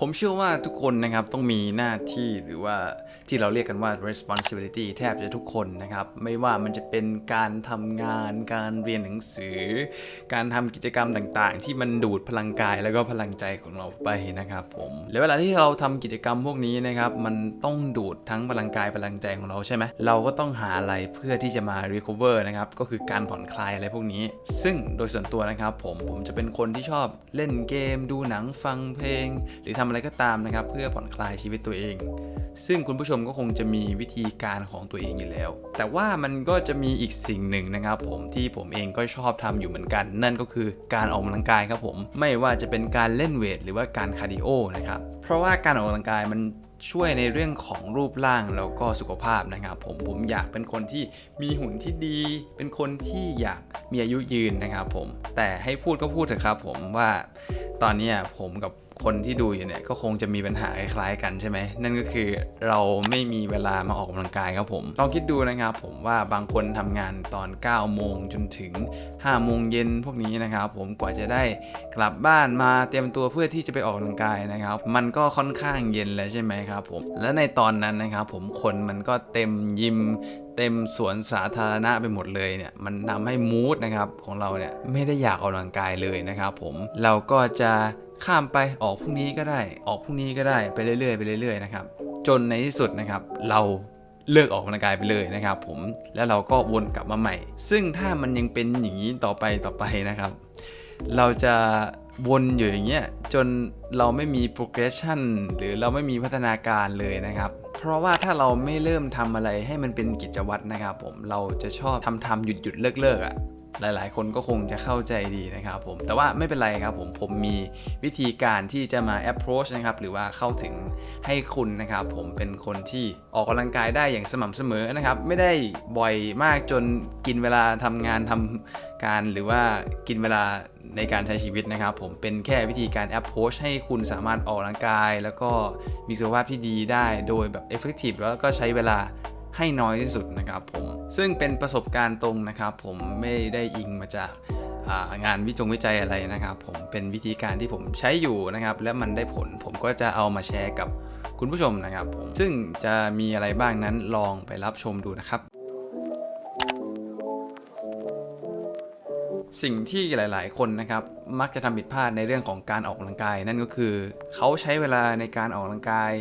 ผมเชื่อว่าทุกคนนะครับต้องมีหน้าที่หรือว่าที่เราเรียกกันว่า responsibility แทบจะทุกคนนะครับ ไม่ว่ามันจะเป็นการทำงาน การเรียนหนังสือ การทำกิจกรรมต่างๆ ที่มันดูดพลังกายแล้วก็พลังใจของเราไปนะครับผมแล้วเวลาที่เราทำกิจกรรมพวกนี้นะครับ มันต้องดูดทั้งพลังกายพลังใจของเราใช่ไหมเราก็ต้องหาอะไรเพื่อที่จะมา recover นะครับก็คือการผ่อนคลายอะไรพวกนี้ ซึ่งโดยส่วนตัวนะครับผมผมจะเป็นคนที่ชอบเล่นเกม ดูหนังฟังเพลง หรือทำอะไรก็ตามนะครับ เพื่อผ่อนคลายชีวิตตัวเอง ซึ่งคุณผู้ชมก็คงจะมีวิธีการของตัวเองอยู่แล้ว แต่ว่ามันก็จะมีอีกสิ่งหนึ่งนะครับ ผมที่ผมเองก็ชอบทำอยู่เหมือนกัน นั่นก็คือการออกกำลังกายครับผมไม่ว่าจะเป็นการเล่นเวทหรือว่าการคาร์ดิโอนะครับเพราะว่าการออกกำลังกายมันช่วยในเรื่องของรูปร่างแล้วก็สุขภาพนะครับผมผมอยากเป็นคนที่มีหุ่นที่ดี เป็นคนที่อยากมีอายุยืนนะครับผมแต่ให้พูดก็พูดเถอะครับผมว่าตอนนี้ผมกับ คนที่ดูอยู่เนี่ยก็คงจะมีปัญหาคล้ายๆกันใช่ไหมนั่นก็คือเราไม่มีเวลามาออกกำลังกายครับผมลองคิดดูนะครับผมว่าบางคนทำงานตอน 9 โมงจนถึง 5 โมงเย็นพวกนี้นะครับผมกว่าจะได้กลับบ้านมาเตรียมตัวเพื่อที่จะไปออกกำลังกายนะครับ มันก็ค่อนข้างเย็นแล้วใช่ไหมครับผมและในตอนนั้นนะครับผมคนมันก็เต็มยิมเต็มสวนสาธารณะไปหมดเลยเนี่ยมันทำให้มูดนะครับของเราเนี่ยไม่ได้อยากออกกำลังกายเลยนะครับผมเราก็จะ ข้ามไปออกพรุ่งนี้ก็ได้ ออกพรุ่งนี้ก็ได้ไปเรื่อยๆไปเรื่อยๆนะครับจนในที่สุดนะครับเราเลิกออกกำลังกายไปเลยนะครับผมแล้วเราก็วนกลับมาใหม่ ซึ่งถ้ามันยังเป็นอย่างนี้ต่อไปต่อไปนะครับ เราจะวนอยู่อย่างเงี้ยจนเราไม่มี progression หรือเราไม่มีพัฒนาการเลยนะครับ เพราะว่าถ้าเราไม่เริ่มทำอะไรให้มันเป็นกิจวัตรนะครับ ผมเราจะชอบทำทำหยุดหยุดเลิกเลิกๆอะ่ะ หลายๆ คนก็คงจะเข้าใจดีนะครับผม แต่ว่าไม่เป็นไรครับผมผมมีวิธีการที่จะมา approach นะครับหรือว่าเข้าถึงให้คุณนะครับผมเป็นคนที่ออกกำลังกายได้อย่างสม่ำเสมอนะครับไม่ได้บ่อยมากจนกินเวลาทำงานทำการหรือว่ากินเวลาในการใช้ชีวิตนะครับ ผมเป็นแค่วิธีการ approach ให้คุณสามารถออกกำลังกาย แล้วก็มีสุขภาพที่ดีได้โดยแบบ effective แล้วก็ใช้เวลา ให้น้อยที่สุดนะครับผม ซึ่งเป็นประสบการณ์ตรงนะครับ ผมไม่ได้อิงมาจากางานวิจงวิจัยอะไรนะครับ ผมเป็นวิธีการที่ผมใช้อยู่นะครับ และมันได้ผลผมก็จะเอามาแชร์กับคุณผู้ชมนะครับผมซึ่งจะมีอะไรบ้างนั้นลองไปรับชมดูนะครับ สิ่งที่หลาย ๆ คนนะครับ มักจะทำผิดพลาดในเรื่องของการออกกำลังกาย นั่นก็คือเขาใช้เวลาในการออกกำลังกาย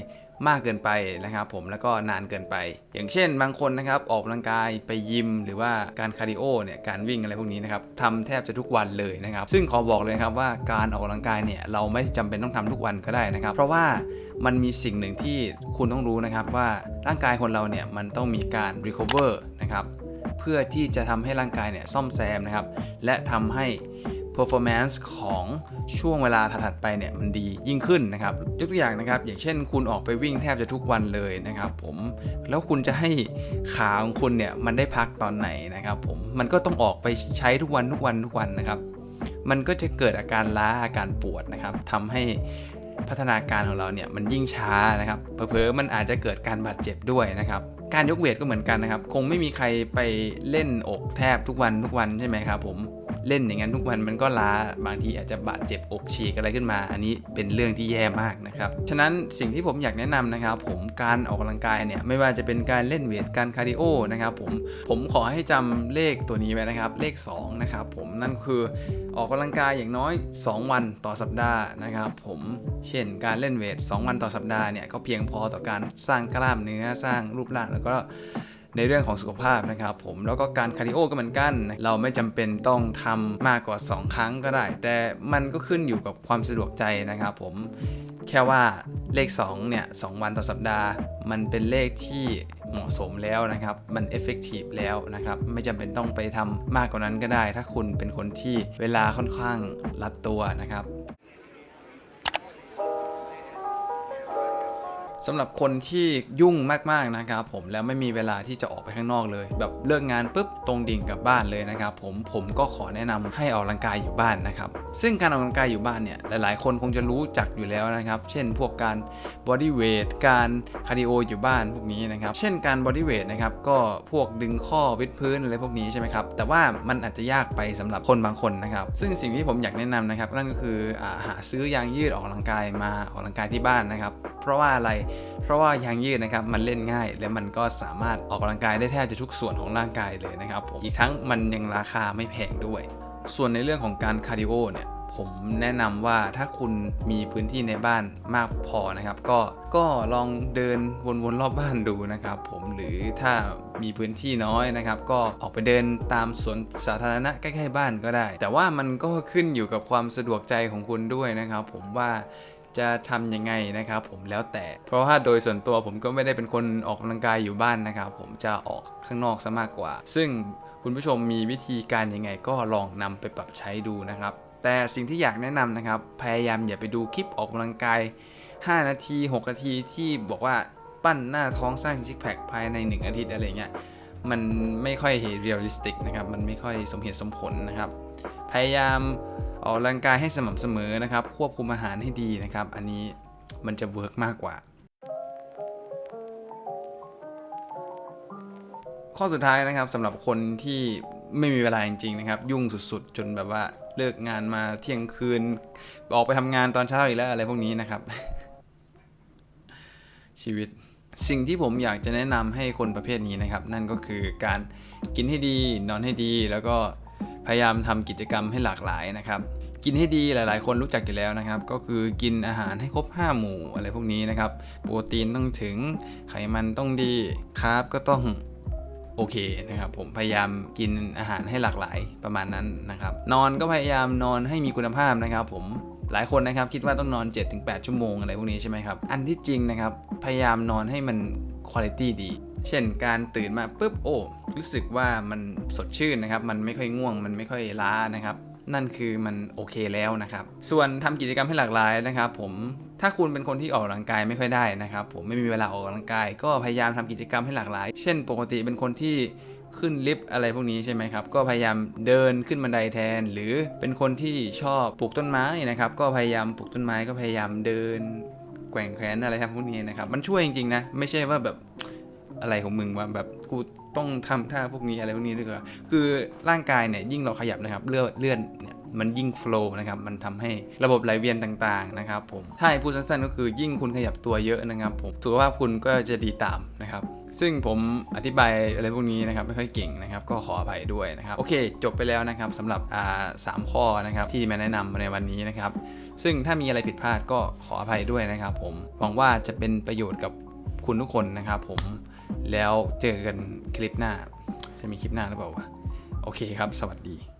มากเกินไปนะครับผมแล้วก็นานเกินไป อย่างเช่นบางคนนะครับออกกำลังกายไปยิม หรือว่าการคาร์ดิโอเนี่ยการวิ่งอะไรพวกนี้นะครับทำแทบจะทุกวันเลยนะครับซึ่งขอบอกเลยครับว่าการออกกำลังกายเนี่ยเราไม่จำเป็นต้องทำทุกวันก็ได้นะครับ เพราะว่ามันมีสิ่งหนึ่งที่คุณต้องรู้นะครับว่าร่างกายคนเราเนี่ยมันต้องมีการ recover นะครับเพื่อที่จะทำให้ร่างกายเนี่ยซ่อมแซมนะครับและทำให้ performance ของช่วงเวลาถัดๆไปเนี่ยมันดียิ่งขึ้นนะครับ ยกตัวอย่างนะครับ อย่างเช่นคุณออกไปวิ่งแทบจะทุกวันเลยนะครับ ผมแล้วคุณจะให้ขาของคุณเนี่ยมันได้พักตอนไหนนะครับผมมันก็ต้องออกไปใช้ทุกวันทุกวันทุกวันนะครับ มันก็จะเกิดอาการล้าอาการปวดนะครับทำให้พัฒนาการของเราเนี่ยมันยิ่งช้านะครับเผลอๆมันอาจจะเกิดการบาดเจ็บด้วยนะครับ การยกเวทก็เหมือนกันนะครับ คงไม่มีใครไปเล่นอกแทบทุกวันทุกวันใช่ไหมครับผม เล่นอย่างนั้นทุกวันมันก็ล้าบางทีอาจจะบาดเจ็บอกฉีกอะไรขึ้นมา อันนี้เป็นเรื่องที่แย่มากนะครับฉะนั้นสิ่งที่ผมอยากแนะนำนะครับผมการออกกำลังกายเนี่ยไม่ว่าจะเป็นการเล่นเวทการคาร์ดิโอนะครับผมผมขอให้จำเลขตัวนี้ไว้นะครับ เลข2นะครับผมนั่นคือออกกำลังกายอย่างน้อย 2 วันต่อสัปดาห์นะครับผมเช่นการเล่นเวท2 วันต่อสัปดาห์เนี่ยก็เพียงพอต่อการสร้างกล้ามเนื้อสร้างรูปร่างแล้วก็ ในเรื่องของสุขภาพนะครับผมแล้วก็การคาร์ดิโอก็เหมือนกัน เราไม่จำเป็นต้องทำมากกว่า 2 ครั้งก็ได้ แต่มันก็ขึ้นอยู่กับความสะดวกใจนะครับผมแค่ว่าเลข2เนี่ยสวันต่อสัปดาห์ มันเป็นเลขที่เหมาะสมแล้วนะครับ มันเอฟเฟกตีฟแล้วนะครับ ไม่จำเป็นต้องไปทำมากกว่านั้นก็ได้ ถ้าคุณเป็นคนที่เวลาค่อนข้างรัดตัวนะครับ สำหรับคนที่ยุ่งมากๆนะครับผมแล้วไม่มีเวลาที่จะออกไปข้างนอกเลย แบบเลิกงานปุ๊บตรงดิ่งกลับบ้านเลยนะครับผมผมก็ขอแนะนำให้ออกกำลังกายอยู่บ้านนะครับซึ่งการออกกำลังกายอยู่บ้านเนี่ยหลายๆ คนคงจะรู้จักอยู่แล้วนะครับ เช่นพวกการ body weight การคาร์ดิโออยู่บ้านพวกนี้นะครับเช่นการ body weight นะครับก็พวกดึงข้อวิดพื้นอะไรพวกนี้ใช่ไหมครับแต่ว่ามันอาจจะยากไปสำหรับคนบางคนนะครับซึ่งสิ่งที่ผมอยากแนะนำนะครับนั่นก็คืออาหาซื้อยางยืดออกกำลังกายมาออกกำลังกายที่บ้านนะครับ เพราะว่าอะไร เพราะว่ายางยืดนะครับมันเล่นง่าย และมันก็สามารถออกกำลังกายได้แทบจะทุกส่วนของร่างกายเลยนะครับผมอีกทั้งมันยังราคาไม่แพงด้วย ส่วนในเรื่องของการคาร์ดิโอเนี่ยผมแนะนำว่าถ้าคุณมีพื้นที่ในบ้านมากพอนะครับ ก็ก็ลองเดินวนๆรอบบ้านดูนะครับ ผมหรือถ้ามีพื้นที่น้อยนะครับ ก็ออกไปเดินตามสวนสาธารณะใกล้ๆบ้านก็ได้ แต่ว่ามันก็ขึ้นอยู่กับความสะดวกใจของคุณด้วยนะครับ ผมว่า จะทำยังไงนะครับผมแล้วแต่เพราะว่าโดยส่วนตัวผมก็ไม่ได้เป็นคนออกกำลังกายอยู่บ้านนะครับ ผมจะออกข้างนอกซะมากกว่า ซึ่งคุณผู้ชมมีวิธีการยังไงก็ลองนำไปปรับใช้ดูนะครับ แต่สิ่งที่อยากแนะนำนะครับ พยายามอย่าไปดูคลิปออกกำลังกาย 5 นาที 6 นาทีที่บอกว่าปั้นหน้าท้องสร้างซิกแพคภายใน 1 อาทิตย์อะไรเงี้ยมันไม่ค่อยเรียลลิสติกนะครับ มันไม่ค่อยสมเหตุสมผลนะครับ พยายาม ออกกำลังกายให้สม่ำเสมอนะครับ ควบคุมอาหารให้ดีนะครับ อันนี้มันจะเวิร์กมากกว่า ข้อสุดท้ายนะครับสำหรับคนที่ไม่มีเวลาจริงๆนะครับ ยุ่งสุดๆ จนแบบว่าเลิกงานมาเที่ยงคืน ออกไปทำงานตอนเช้าอีกแล้วอะไรพวกนี้นะครับ ชีวิตสิ่งที่ผมอยากจะแนะนำให้คนประเภทนี้นะครับ นั่นก็คือการกินให้ดี นอนให้ดีแล้วก็ พยายามทำกิจกรรมให้หลากหลายนะครับ กินให้ดีหลาย ๆ คนรู้จักอยู่แล้วนะครับ ก็คือกินอาหารให้ครบ 5 หมู่อะไรพวกนี้นะครับ โปรตีนต้องถึงไขมันต้องดีคาร์บก็ต้องโอเคนะครับผมพยายามกินอาหารให้หลากหลายประมาณนั้นนะครับ นอนก็พยายามนอนให้มีคุณภาพนะครับผมหลายคนนะครับคิดว่าต้องนอน 7-8 ชั่วโมงอะไรพวกนี้ใช่ไหมครับ อันที่จริงนะครับ พยายามนอนให้มัน คุณภาพดี เช่นการตื่นมาปุ๊บโอ้รู้สึกว่ามันสดชื่นนะครับ มันไม่ค่อยง่วง มันไม่ค่อยล้านะครับนั่นคือมันโอเคแล้วนะครับ ส่วนทำกิจกรรมให้หลากหลายนะครับ ผม ถ้าคุณเป็นคนที่ออกกำลังกายไม่ค่อยได้นะครับ ผมไม่มีเวลาออกกำลังกาย ก็พยายามทำกิจกรรมให้หลากหลาย เช่น ปกติเป็นคนที่ขึ้นลิฟต์อะไรพวกนี้ใช่ไหมครับ ก็พยายามเดินขึ้นบันไดแทน หรือเป็นคนที่ชอบปลูกต้นไม้นะครับ ก็พยายามปลูกต้นไม้ก็พยายามเดิน แกว่งแขนอะไรทำพวกนี้นะครับ มันช่วยจริงๆนะ ไม่ใช่ว่าแบบอะไรของมึงว่าแบบกูต้องทำท่าพวกนี้อะไรพวกนี้ด้วยก็คือร่างกายเนี่ยยิ่งเราขยับนะครับเลือดเลือดเนี่ย มันยิ่งโฟล์นะครับมันทำให้ระบบไหลเวียนต่างๆนะครับผมถ้าให้พูดสั้นๆ ก็คือยิ่งคุณขยับตัวเยอะนะครับผมสุขภาพคุณก็จะดีตามนะครับซึ่งผมอธิบายอะไรพวกนี้นะครับไม่ค่อยเก่งนะครับก็ขออภัยด้วยนะครับโอเค จบไปแล้วนะครับสำหรับอ่าสามข้อนะครับที่มาแนะนำในวันนี้นะครับซึ่งถ้ามีอะไรผิดพลาดก็ขออภัยด้วยนะครับ ผมหวังว่าจะเป็นประโยชน์กับคุณทุกคนนะครับ ผมแล้วเจอกันคลิปหน้า จะมีคลิปหน้าหรือเปล่าวะโอเคครับ สวัสดี